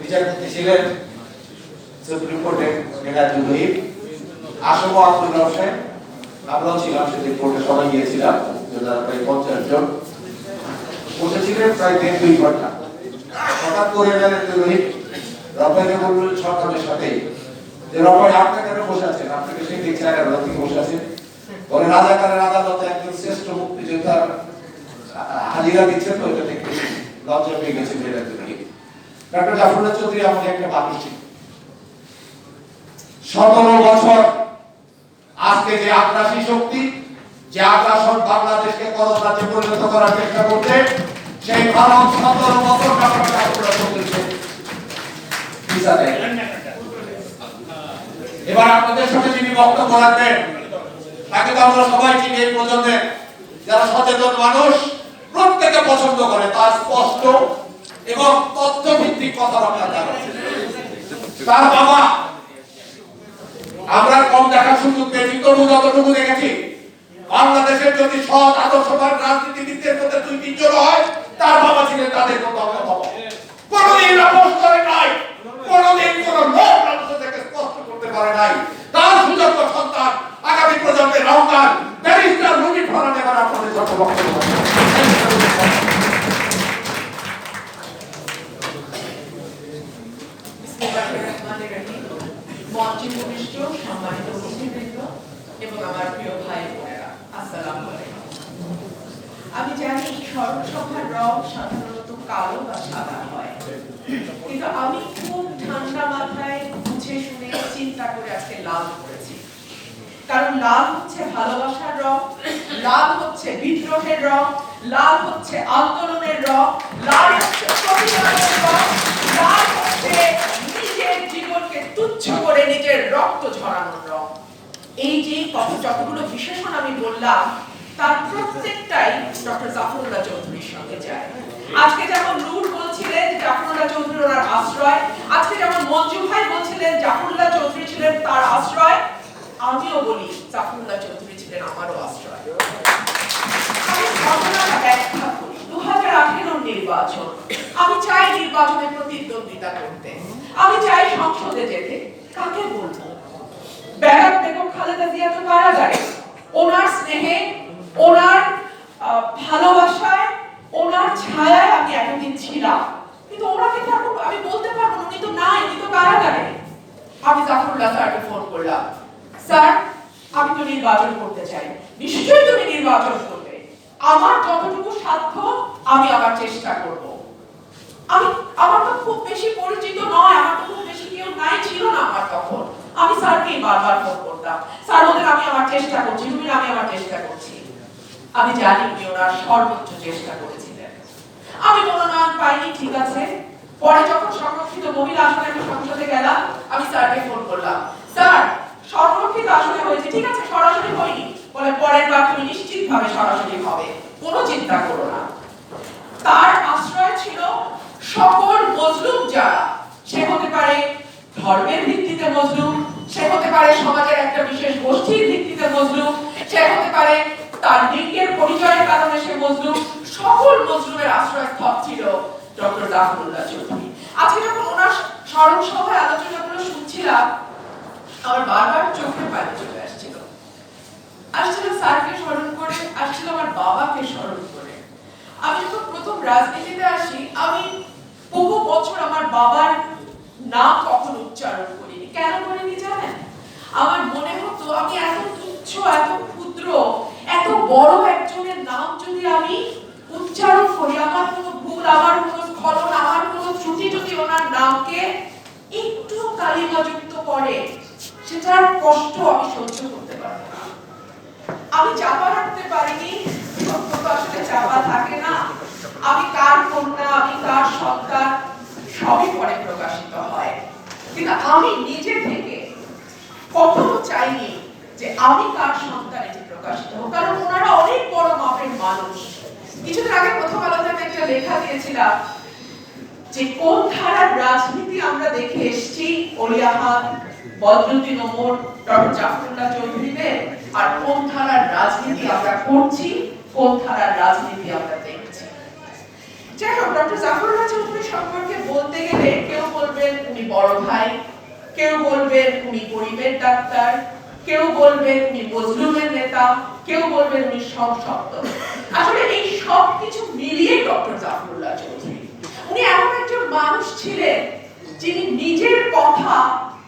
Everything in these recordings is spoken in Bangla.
বিচারপতি ছিলেন সুপ্রিম কোর্টে মেঘাজুল রহিম আশম আব্দুল রহমান আমরাও ছিলাম সেদিন কোর্টে, সবাই গিয়েছিলাম প্রায় পঞ্চাশ জন। বসেছিলেন প্রায় দেড় দুই ঘণ্টা। হঠাৎ করে গেলেন রোহিত রফাইকে বললেন সরকারের সাথে যে রফাই, আপনি কেন বসে আছেন? আপনাকে সে দেখছে না কেন আপনি বসে আছেন। বলে রাজাকারের আদালতে একজন শ্রেষ্ঠ মুক্তিযোদ্ধার হাজিরা দিচ্ছেন তো এটা দেখে লজ্জা পেয়ে গেছে মেয়েরাজুল রহিম ডক্টর জাফরুল্লাহ চৌধুরী আমাদের একটা ছিল। সতেরো বছর আজকে যে আগ্রাসী শক্তি, যে আগ্রাসন বাংলাদেশকে করোনাতে পরিণত করার চেষ্টা করছে সেই ভারত সতেরো বছর চৌধুরীকে ভিসা দেয় এবার আপনাদের সাথে যিনি বক্তব্য রাখবেন, তাকে তো আমরা সবাই চিনি এই প্রজন্মের যারা সচেতন মানুষ, প্রত্যেকে পছন্দ করে তার স্পষ্ট এবং তথ্য ভিত্তিক কথাবার্তা তার বাবা, আমরা কম দেখার সুযোগ পেয়েছি তবু যতটুকু দেখেছি, বাংলাদেশের যদি সৎ, আদর্শবান রাজনীতিবিদদের মধ্যে দুই তিনজন হয় তার বাবা ছিলেন তাদের মতো আমার বাবা। কোনোদিন আপোষ করে নাই, কোনোদিন কোন লোক মানুষের থেকে স্পষ্ট করতে পারে নাই তার সুযোগ্য সন্তান আগামী প্রজন্মের অহংকার ব্যারিস্টার রুটি ফরান এবার আপনাদের সাথে বক্তব্য রাখবেন। বিসমিল্লাহির রহমানির রহিম। মঞ্চে উপবিষ্ট সম্মানিত অতিথিবৃন্দ এবং আমার প্রিয় ভাই বোনেরা আসসালামু আলাইকুম আমি জানি স্মরণ সভার রং সাধারণত কালো বা সাদা হয়। কিন্তু আমি খুব ঠান্ডা মাথায় বুঝে শুনে চিন্তা করে আজকে লাল করেছি কারণ লাল হচ্ছে ভালোবাসার রং, লাল হচ্ছে বিদ্রোহের রং, লাল হচ্ছে আন্দোলনের রং, লাল হচ্ছে লাল হচ্ছে নিজের জীবনকে তুচ্ছ করে নিজের রক্ত ঝরানোর রং। এই যে কত যতগুলো বিশেষণ আমি বললাম তার প্রত্যেকটাই ডক্টর জাফরুল্লাহ চৌধুরীর সঙ্গে যায়। আজকে যেমন নূর বলছিলেন জাফরুল্লাহ চৌধুরী ওনার আশ্রয়, আজকে যেমন মঞ্জু ভাই বলছিলেন জাফরুল্লাহ চৌধুরী ছিলেন তার আশ্রয়, আমিও বলি জাফরুল্লাহ চৌধুরী ছিলেন আমারও আশ্রয়। আমি দু হাজার আঠেরোর নির্বাচন। আমি চাই নির্বাচনে প্রতিদ্বন্দ্বিতা করতে। আমি চাই সংসদে যেতে। কাকে বলব? ব্যারাক বেগম খালেদা জিয়া তো কারাগারে ওনার স্নেহে ওনার ভালোবাসায়, ওনার ছায়ায় আমি এতদিন ছিলাম। কিন্তু ওনাকে তো আমি বলতে পারব উনি তো নাই, উনি তো কারাগারে। আমি জাফরুল্লাহ স্যারকে ফোন করলাম, স্যার, আমি তো নির্বাচন করতে চাই। নিশ্চয়ই তুমি নির্বাচন করবে। আমার যতটুকু সাধ্য, আমি আমার চেষ্টা করব। আমি, আমার তো খুব বেশি পরিচিত নয়, আমার তো খুব বেশি কেউ নাই, ছিল না আমার তখন। আমি স্যারকেই বারবার ফোন করতাম। স্যার ওদের আমি আমার চেষ্টা করছি, তুমি আমি আমার চেষ্টা করছি। আমি জানি উনি ওনার সর্বোচ্চ চেষ্টা করেছিলেন। আমি মনোনয়ন পাইনি, ঠিক আছে? পরে যখন সংরক্ষিত মহিলা আসনে আমি সংসদে গেলাম, আমি স্যারকে ফোন করলাম। স্যার, সংরক্ষিত আসনে হয়েছে, ঠিক আছে, সরাসরি হয়নি। বলে, পরের বার তুমি নিশ্চিত ভাবে সরাসরি হবে। কোনো চিন্তা করো না। তার আশ্রয় ছিল সকল মজলুম যারা। সে হতে পারে ধর্মের ভিত্তিতে মজলুম, সে হতে পারে সমাজের একটা বিশেষ গোষ্ঠীর ভিত্তিতে মজলুম, সে হতে পারে তার লিঙ্গের পরিচয়ের কারণে সে মজলুম, সকল মজলুমের আশ্রয়স্থল ছিল ডক্টর জাফরুল্লাহ চৌধুরী। আজকে যখন ওনার স্মরণ সভায় আলোচনাগুলো শুনছিলাম, আমার বারবার চোখে পানি চলে আসছিল। আসছিল স্যারকে স্মরণ করে, আসছিল আমার বাবাকে স্মরণ করে। আমি যখন প্রথম রাজনীতিতে আসি, আমি বহু বছর আমার বাবার নাম কখনো উচ্চারণ করিনি। কেন করিনি জানেন? আমার মনে হতো আমি এত তুচ্ছ, এত বড় একজনের নাম যদি আমি উচ্চারণ করি, আমার কোনো ভুল, আমার কোনো স্খলন, আমার কোনো ত্রুটি যদি ওনার নামকে একটু কালিমাযুক্ত করে, সেটার কষ্ট আমি সহ্য করতে পারব আমি চাপা রাখতে পারিনি আসলে চাপা থাকে না। আমি কার কন্যা, আমি কার সন্তান, সবই পরে প্রকাশিত হয়। কিন্তু আমি নিজে থেকে কখনো চাইনি যে আমি কার সন্তান এটি প্রকাশিত হোক। কারণ ওনারা অনেক বড় মাপের মানুষ। কিছুদিন আগে প্রথম আলোতে একটা লেখা দিয়েছিলাম যে, কোন ধারার রাজনীতি আমরা দেখে এসেছি? অলিয়াহাত বদরুদ্দিন ওমর, ডক্টর জাফরুল্লাহ চৌধুরীদের। আর কোন ধারার রাজনীতি আমরা করছি? কোন ধারার রাজনীতি আমরা দেখছি? যাই হোক, ডক্টর জাফরুল্লাহ চৌধুরী সম্পর্কে বলতে গেলে কেউ বলবেন উনি বড় ভাই, কেউ বলবেন উনি গরিবের ডাক্তার, কেউ বলবেন উনি মজলুমের নেতা কেউ বলবেন উনি সংসপ্ত আসলে এই সব কিছু মিলিয়ে ডক্টর জাফরুল্লাহ চৌধুরী। উনি এমন একজন মানুষ ছিলেন যিনি নিজের কথা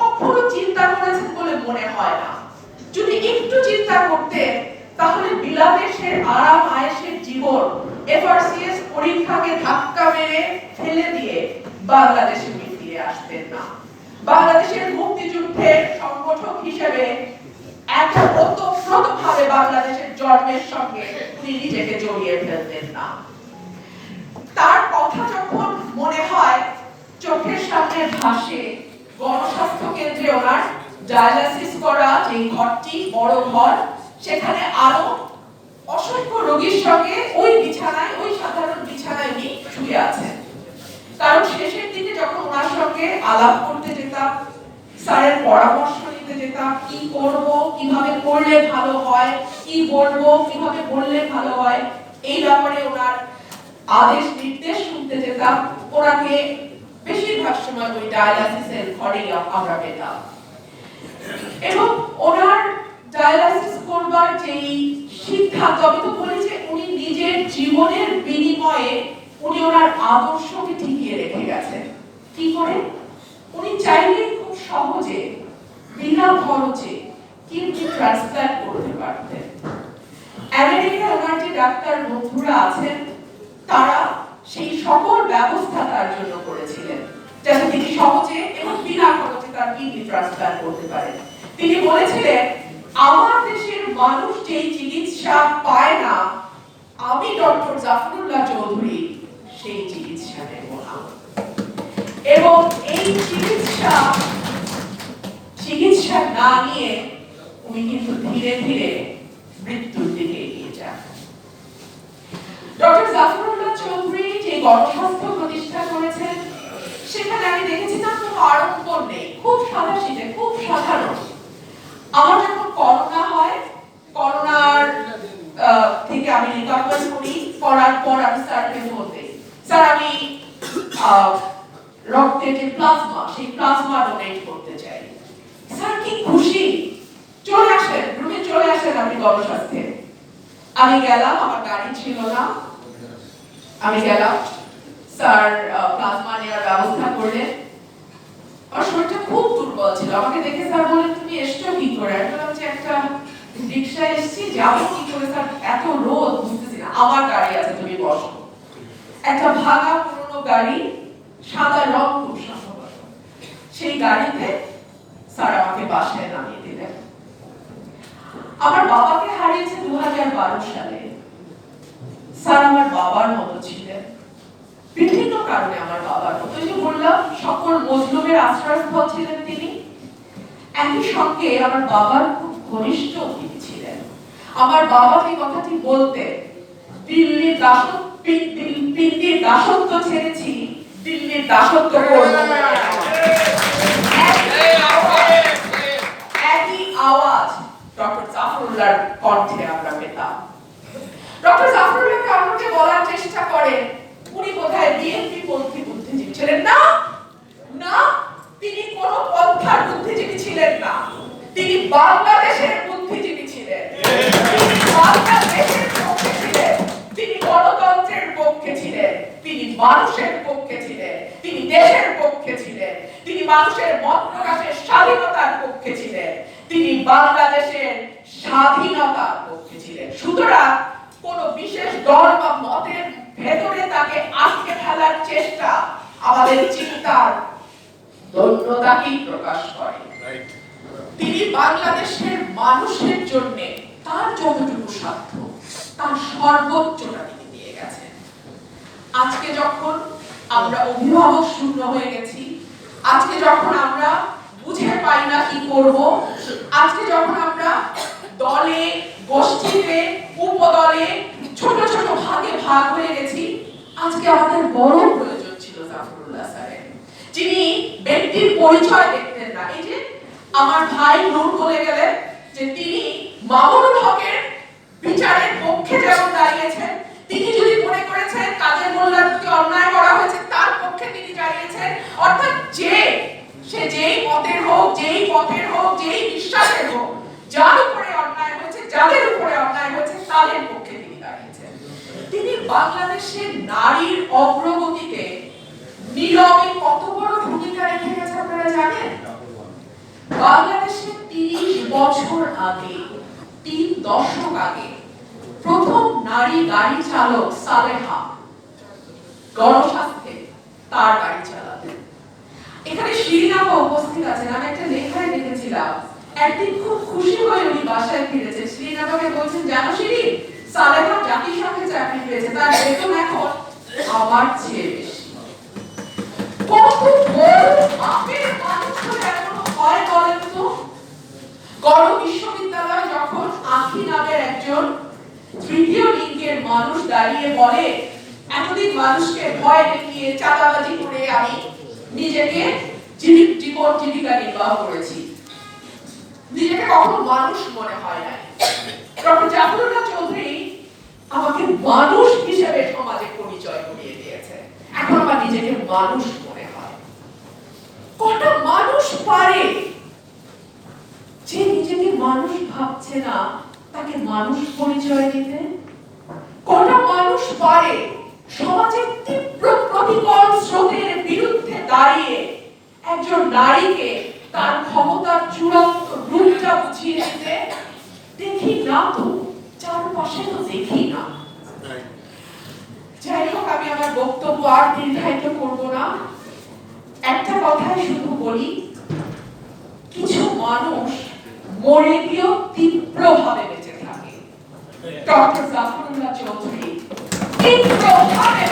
কখনো চিন্তা করেছেন বলে মনে হয় না। যদি একটু চিন্তা করতেন, তাহলে বিলাদেশের আরাম আয়েসের জীবন এফআরসিএস পরীক্ষাকে ধাক্কা মেরে ফেলে দিয়ে বাংলাদেশে ফিরে আসতেন না। বাংলাদেশের মুক্তিযুদ্ধের সংগঠক হিসেবে এত ওতপ্রোতভাবে বাংলাদেশের জন্মের সঙ্গে নিজেকে জড়িয়ে ফেলতেন না। তার কথা যখন মনে হয়, চোখের সামনে ভাসে গণস্বাস্থ্য কেন্দ্রে ওনার করা যে ঘরটি, বড় ঘর, সেখানে আরও অসংখ্য রোগীর সঙ্গে ওই বিছানায়, ওই সাধারণ বিছানায় উনি শুয়ে আছেন। কারণ শেষের দিকে যখন ওনার সঙ্গে আলাপ করতে যেতাম, স্যারের পরামর্শ নিতে যেতাম কি করব, কীভাবে করলে ভালো হয়, কি বলব, কীভাবে বললে ভালো হয়, এই ব্যাপারে ওনার আদেশ, নির্দেশ শুনতে যেতাম। ওনাকে বেশিরভাগ সময় ওই ডায়ালাসিসের ঘরেই আমরা পেতাম। এবং ওনার ডায়ালাসিস করবার যেই সিদ্ধান্ত, আমি তো বলি যে উনি নিজের জীবনের বিনিময়ে উনি ওনার আদর্শকে টিকিয়ে রেখে গেছেন। কি করে? উনি চাইলে খুব সহজে বিনা খরচে কিডনি ট্রান্সপ্লান্ট করতে পারতেন। আমেরিকায় ওনার যে ডাক্তার বন্ধুরা আছেন, তারা সেই সকল ব্যবস্থা তার জন্য করেছিলেন, যাতে তিনি সহজে এবং বিনা খরচে তার কিডনি ট্রান্সপ্লান্ট করতে পারেন। তিনি বলেছিলেন, আমার দেশের মানুষ যেই চিকিৎসা পায় না, আমি ডক্টর জাফরুল্লাহ চৌধুরী সেই চিকিৎসা নেব না। এবং এই চিকিৎসা চিকিৎসা না নিয়ে উনি কিন্তু ধীরে ধীরে মৃত্যুর দিকে এগিয়ে যান। ডক্টর জাফরুল্লাহ চৌধুরী যে গণস্বাস্থ্য প্রতিষ্ঠা করেছেন সেখানে আমি দেখেছিলাম কোনো আড়ম্বর নেই খুব সাদা সিধে খুব সাধারণ আমার যখন করোনা হয় করোনার আহ, থেকে আমি রিকভার করি করার পর আমি স্যারকে বলতে স্যার আমি আহ, রক্তের যে প্লাজমা সেই প্লাজমা ডোনেট করতে চাই স্যার কি খুশি চলে আসেন রুমে চলে আসেন গণস্বাস্থ্যে আমি গেলাম, আমার গাড়ি ছিল না। আমি গেলাম। স্যার প্লাজমা নেওয়ার ব্যবস্থা করলেন। আমার শরীরটা খুব দুর্বল ছিল। আমাকে দেখে স্যার বললেন, তুমি এসছো কি করে? আমি বললাম যে, একটা রিক্সায় এসেছি, যাব কি করে? স্যার, এত রোদ, বুঝতেছি না। আমার গাড়ি আছে, তুমি বসো। একটা ভাঙা পুরনো গাড়ি, সাদা রং খুব সম্ভবত সেই গাড়িতে স্যার আমাকে বাসায় নামিয়ে দিলেন। আমার বাবাকে হারিয়েছে দু সালে। স্যার আমার বাবার মতো ছিলেন। বিভিন্ন কারণে আমার বাবার মতো। যে বললাম সকল মজলুমের আশ্রয়স্থল ছিলেন তিনি। একই সঙ্গে আমার বাবার খুব ঘনিষ্ঠ অতিথি ছিলেন। আমার বাবা যে কথাটি বলতে দিল্লির দাসত্ব দিল্লির দাসত্ব ছেড়েছি দিল্লির দাসত্ব করব একই আওয়াজ ডক্টর জাফরুল্লাহর কণ্ঠে আমরা পেতাম। ডক্টর জাফরুল্লাহকে আমাকে বলার চেষ্টা করেন উনি কোথায় বিএনপি পন্থী বুদ্ধিজীবী ছিলেন না? না, তিনি কোন পন্থার বুদ্ধিজীবী ছিলেন না। তিনি বাংলাদেশের বুদ্ধিজীবী ছিলেন। বাংলাদেশের পক্ষে ছিলেন। তিনি গণতন্ত্রের পক্ষে ছিলেন। তিনি মানুষের পক্ষে ছিলেন। তিনি দেশের পক্ষে ছিলেন। তিনি মানুষের মত প্রকাশের স্বাধীনতার পক্ষে ছিলেন। তিনি বাংলাদেশের স্বাধীনতার পক্ষে ছিলেন। সুতরাং কোন বিশেষ দল বা মতের ভেতরে তাকে আটকে ফেলার চেষ্টা আমাদের চিন্তার ধন্যতাকেই প্রকাশ করে। তিনি বাংলাদেশের মানুষের জন্য তার যতটুকু সাধ্য তার সর্বোচ্চটা তিনি দিয়ে গেছেন। আজকে যখন আমরা অভিভাবক শূন্য হয়ে গেছি আজকে যখন আমরা বুঝে পাই না কি করব। আজকে যখন আমরা দলে গোষ্ঠীতে উপদলে ছোট ছোট ভাগে ভাগ হয়ে গেছি, আজকে আমাদের বড় প্রয়োজন ছিল জাফরুল্লাহ ব্যক্তির পরিচয় দেখতেন না। এই যে আমার ভাই নূর বলে গেলেন যে তিনি মামুনুল হকের বিচারের পক্ষে যেমন দাঁড়িয়েছেন, তিনি যদি মনে করেছেন কাদের প্রতি অন্যায় করা হয়েছে, তার পক্ষে তিনি দাঁড়িয়েছেন, অর্থাৎ যে সে যেই মতের হোক, যেই পথের হোক, যেই বিশ্বাসের হোক, যার উপরে অন্যায় হয়েছে, যাদের উপরে অন্যায় হয়েছে, তাদের পক্ষে তিনি দাঁড়িয়েছেন। তিনি বাংলাদেশের নারীর অগ্রগতিতে নীরবে কত বড় ভূমিকা রেখে গেছে আপনারা জানেন? বাংলাদেশে তিরিশ বছর আগে, তিন দশক আগে, প্রথম নারী গাড়ি চালক সালেহা গণস্বাস্থ্যে তার গাড়ি চালাতেন। এখানে শিরিনামা উপস্থিত আছেন। আমি একটা লেখায় দেখেছিলাম একদিন খুব খুশি হয়ে উনি বাসায় ফিরেছেন। শিরিনামাকে বলছেন, জানো শিরি, সালেহা জাতিসংঘে চাকরি পেয়েছে। তার বেতন এখন আমার চেয়ে বেশি। কত বড় মাপের মানুষ হলে হয় বলেন তো? গণ বিশ্ববিদ্যালয়ে যখন আখি নামের একজন তৃতীয় লিঙ্গের মানুষ দাঁড়িয়ে বলে, এতদিন মানুষকে ভয় দেখিয়ে চাঁদাবাজি করে আমি নিজেকে জীবিকা নির্বাহ করেছি। নিজেকে কখনো মানুষ মনে হয় না ডক্টর জাফরুল্লাহ চৌধুরী আমাকে মানুষ হিসেবে সমাজে পরিচয় করিয়ে দিয়েছে। এখন আমার নিজেকে মানুষ মনে হয়। কটা মানুষ পারে যে নিজেকে মানুষ ভাবছে না, তাকে মানুষ পরিচয় দিতে? কটা মানুষ পারে সমাজের তীব্র প্রতিকূল স্রোতের বিরুদ্ধে দাঁড়িয়ে একজন নারীকে তার ক্ষমতার চূড়ান্ত রূপটা বুঝিয়ে দিতে দেখি না তো চারপাশে তো দেখি না। যাই হোক আমি আমার বক্তব্য আর দীর্ঘায়িত করব না। একটা কথাই শুধু বলি কিছু মানুষ মরে গিয়েও তীব্রভাবে বেঁচে থাকে। ডক্টর তীব্রভাবে